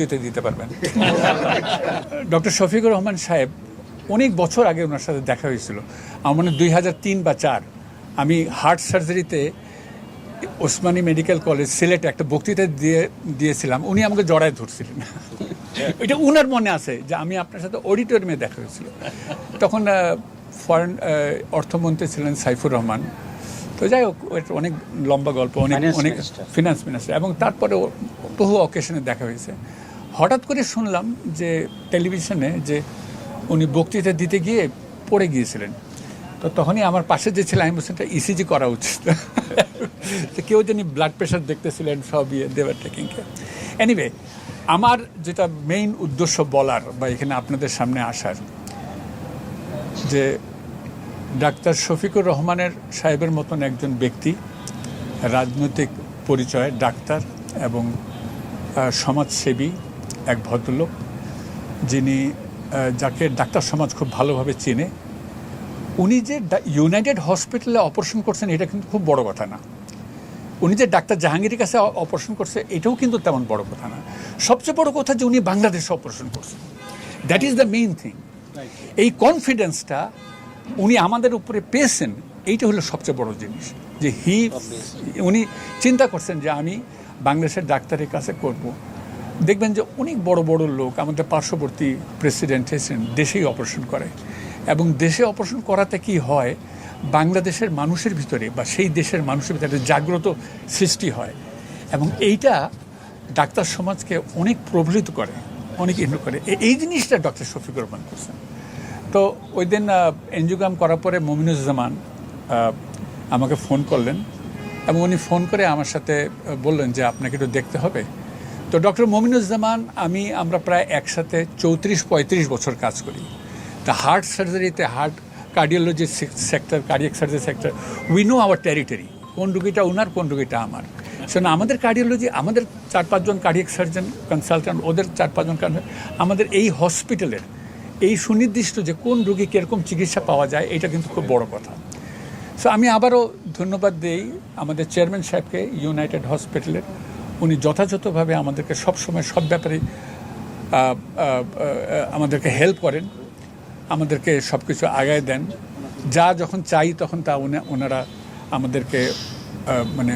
দিতে দিতে পারবেন। ডক্টর শফিকুর রহমান সাহেব অনেক বছর আগে ওনার সাথে দেখা হয়েছিল। আমার মনে দুই হাজার তিন বা চার আমি হার্ট সার্জারিতে ওসমানী মেডিকেল কলেজ সিলেটে একটা বক্তৃতা দিয়ে দিয়েছিলাম। উনি আমাকে জড়ায় ধরছিলেন। এটা উনার মনে আছে যে আমি আপনার সাথে অডিটোরিয়ামে দেখা হয়েছিল। তখন ফরেন অর্থমন্ত্রী ছিলেন সাইফুর রহমান। তো যাই হোক অনেক লম্বা গল্প অনেক অনেক. ফিনান্স মিনিস্টার এবং তারপরে বহু অকেশনে দেখা হয়েছে। হঠাৎ করে শুনলাম যে টেলিভিশনে যে উনি বক্তৃতা দিতে গিয়ে পড়ে গিয়েছিলেন। তো তখনই আমার পাশে যে ছিল, আমি বলছেন ইসিজি করা উচিত। কেউ জানি ব্লাড প্রেশার দেখতেছিলেন, সব ইয়ে দেওয়ার টেকিং এনিওয়ে আমার যেটা মেইন উদ্দেশ্য বলার বা এখানে আপনাদের সামনে আসার, যে ডাক্তার শফিকুর রহমানের সাহেবের মতন একজন ব্যক্তি, রাজনৈতিক পরিচয় ডাক্তার এবং সমাজসেবী এক ভদ্রলোক যিনি যাকে ডাক্তার সমাজ খুব ভালোভাবে চেনে, উনি যে ইউনাইটেড হসপিটালে অপারেশন করছেন, এটা কিন্তু খুব বড় কথা না। উনি যে ডাক্তার জাহাঙ্গীরের কাছে অপারেশন করছে, এটাও কিন্তু তেমন বড় কথা না। সবচেয়ে বড় কথা যে উনি বাংলাদেশে অপারেশন করছেন। That is the main thing এই কনফিডেন্সটা উনি আমাদের উপরে পেয়েছেন, এইটা হলো সবচেয়ে বড় জিনিস। যে হি উনি চিন্তা করছেন যে আমি বাংলাদেশের ডাক্তারের কাছে করব। দেখবেন যে অনেক বড় বড় লোক আমাদের পার্শ্ববর্তী প্রেসিডেন্ট এসেছেন দেশেই অপারেশন করে। এবং দেশে অপারেশন করাতে কি হয়? বাংলাদেশের মানুষের ভিতরে বা সেই দেশের মানুষের ভিতরে জাগ্রত সৃষ্টি হয়। এবং এইটা ডাক্তার সমাজকে অনেক প্রবলিত করে, অনেক ইন্ডু করে। এই জিনিসটা ডক্টর শফিকুর রহমান করছেন। তো ওই দিন এনজিওগ্রাম করার পরে মমিনুজ্জামান আমাকে ফোন করলেন। এবং উনি ফোন করে আমার সাথে বললেন যে আপনাকে একটু দেখতে হবে। তো ডক্টর মমিনুজ্জামান, আমি, আমরা প্রায় একসাথে চৌত্রিশ, পঁয়ত্রিশ বছর কাজ করি। তা heart সার্জারিতে heart cardiology sector cardiac surgery sector we know our territory কোন রুগীটা ওনার কোন রুগীটা আমার। শোনো আমাদের কার্ডিওলজি আমাদের চার, পাঁচজন কার্ডিয়াক সার্জন কনসালট্যান্ট ওদের চার, পাঁচজন আমাদের এই হসপিটালের এই সুনির্দিষ্ট যে কোন রুগী কীরকম চিকিৎসা পাওয়া যায়, এটা কিন্তু খুব বড় কথা। সো আমি আবারও ধন্যবাদ দিই আমাদের চেয়ারম্যান সাহেবকে ইউনাইটেড হসপিটালের উনি যথাযথভাবে আমাদেরকে সবসময় সব ব্যাপারে আমাদেরকে হেল্প করেন আমাদেরকে সব কিছু আগায় দেন। যা যখন চাই তখন তা ওনারা আমাদেরকে মানে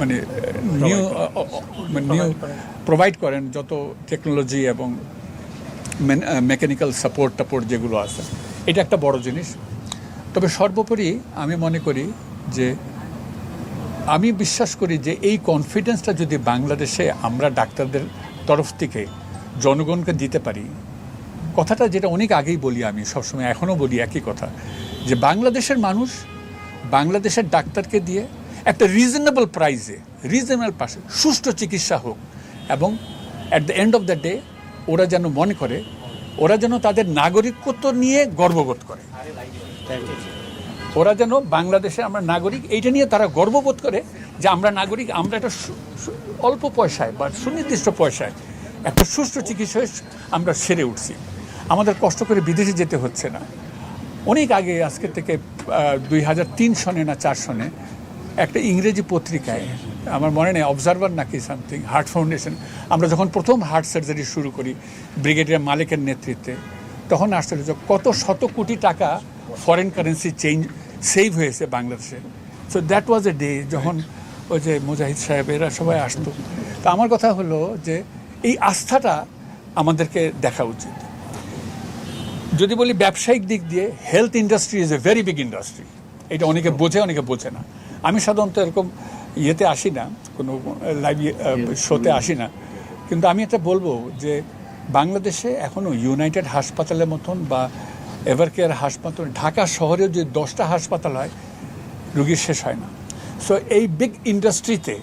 মানে নিউ নিউ প্রোভাইড করেন। যত টেকনোলজি এবং মেকানিক্যাল সাপোর্ট টাপোর্ট যেগুলো আছে। এটা একটা বড় জিনিস। তবে সর্বোপরি আমি মনে করি যে আমি বিশ্বাস করি যে এই কনফিডেন্সটা যদি বাংলাদেশে আমরা ডাক্তারদের তরফ থেকে জনগণকে দিতে পারি, কথাটা যেটা অনেক আগেই বলি আমি, সবসময় এখনও বলি একই কথা, যে বাংলাদেশের মানুষ বাংলাদেশের ডাক্তারকে দিয়ে একটা রিজনেবল প্রাইসে রিজনেবল পাশে সুষ্ঠু চিকিৎসা হোক এবং at the end of the day ওরা যেন মনে করে, ওরা যেন তাদের নাগরিকত্ব নিয়ে গর্ববোধ করে। ওরা যেন বাংলাদেশে আমরা নাগরিক, এইটা নিয়ে তারা গর্ববোধ করে যে আমরা নাগরিক, আমরা একটা অল্প পয়সায় বা সুনির্দিষ্ট পয়সায় একটা সুষ্ঠু চিকিৎসায় আমরা সেরে উঠছি। আমাদের কষ্ট করে বিদেশে যেতে হচ্ছে না। অনেক আগে, আজকে থেকে দুই হাজার তিন সনে না চার সনে একটা ইংরেজি পত্রিকায়, আমার মনে নেই অবজারভার নাকি সামথিং হার্ট ফাউন্ডেশন আমরা যখন প্রথম হার্ট সার্জারি শুরু করি ব্রিগেডিয়ার মালিকের নেতৃত্বে, তখন আসলে যে কত শত কোটি টাকা ফরেন কারেন্সি চেঞ্জ সেভ হয়েছে বাংলাদেশে। So that was a day যখন ওই যে মুজাহিদ সাহেব এরা সবাই আসতো। তো আমার কথা হলো যে এই আস্থাটা আমাদেরকে দেখা উচিত। যদি বলি ব্যবসায়িক দিক দিয়ে health industry is a very big industry এটা অনেকে বোঝে অনেকে বোঝে না। আমি সাধারণত এরকম ইয়েতে আসি না কোনো লাইভ শোতে আসি না। কিন্তু আমি এটা বলব যে বাংলাদেশে এখনও ইউনাইটেড হাসপাতালের মতন বা এভারকেয়ার হাসপাতাল, ঢাকা শহরেও যে দশটা হাসপাতাল হয় রুগীর শেষ হয় না। সো এই বিগ ইন্ডাস্ট্রিতে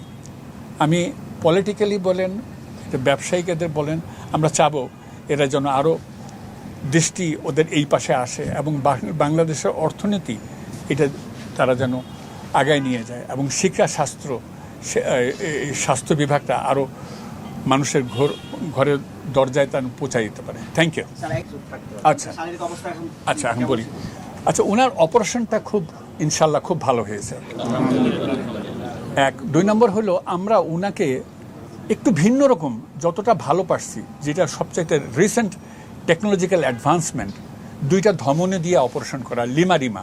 আমি পলিটিক্যালি বলেন ব্যবসায়িকদের বলেন, আমরা চাবো এরা যেন আরও দৃষ্টি ওদের এই পাশে আসে এবং বাংলাদেশের অর্থনীতি এটা তারা যেন আগায় নিয়ে যায় এবং শিক্ষা শাস্ত্র স্বাস্থ্য বিভাগটা আরও মানুষের ঘর ঘরের দরজায় তার পৌঁছায় দিতে পারে। থ্যাংক ইউ আচ্ছা। এখন আচ্ছা আমি বলি। আচ্ছা ওনার অপারেশনটা খুব ইনশাল্লাহ খুব ভালো হয়েছে। এক। দুই নম্বর হলো আমরা ওনাকে একটু ভিন্ন রকম যতটা ভালো পারছি যেটা সবচাইতে রিসেন্ট টেকনোলজিক্যাল অ্যাডভান্সমেন্ট দুইটা ধমনে দিয়ে অপারেশন করা লিমা রিমা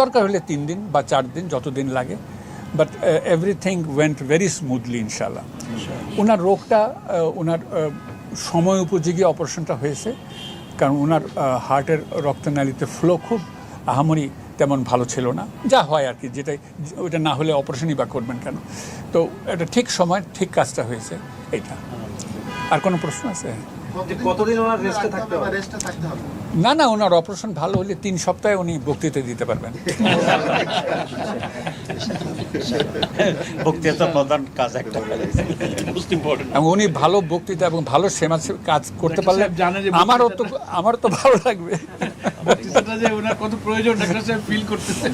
দরকার হলে তিন দিন বা চার দিন যতদিন লাগে। But everything went very smoothly ইনশাল্লাহ ওনার রোগটা ওনার সময় উপযোগী অপারেশনটা হয়েছে। কারণ ওনার হার্টের রক্তনালীতে ফ্লো খুব আহামরি তেমন ভালো ছিল না। যা হয় আর কি যেটাই ওইটা না হলে অপারেশনই বা করবেন কেন? তো এটা ঠিক সময় ঠিক কাজটা হয়েছে এইটা। আর কোনো প্রশ্ন আছে? যে কতদিন ওনার রেস্টে থাকতে হবে? রেস্টে থাকতে হবে। না না ওনার অপারেশন ভালো হলে তিন সপ্তাহে উনি বক্তৃতা দিতে পারবেন। বক্তৃতা প্রধান কাজ একটা। উনি ভালো বক্তৃতা এবং ভালো সেবা কাজ করতে পারলে আমারও তো আমারও তো ভালো লাগবে। যে ওনার কত প্রয়োজন ডাক্তার সাহেব ফিল করতেছে।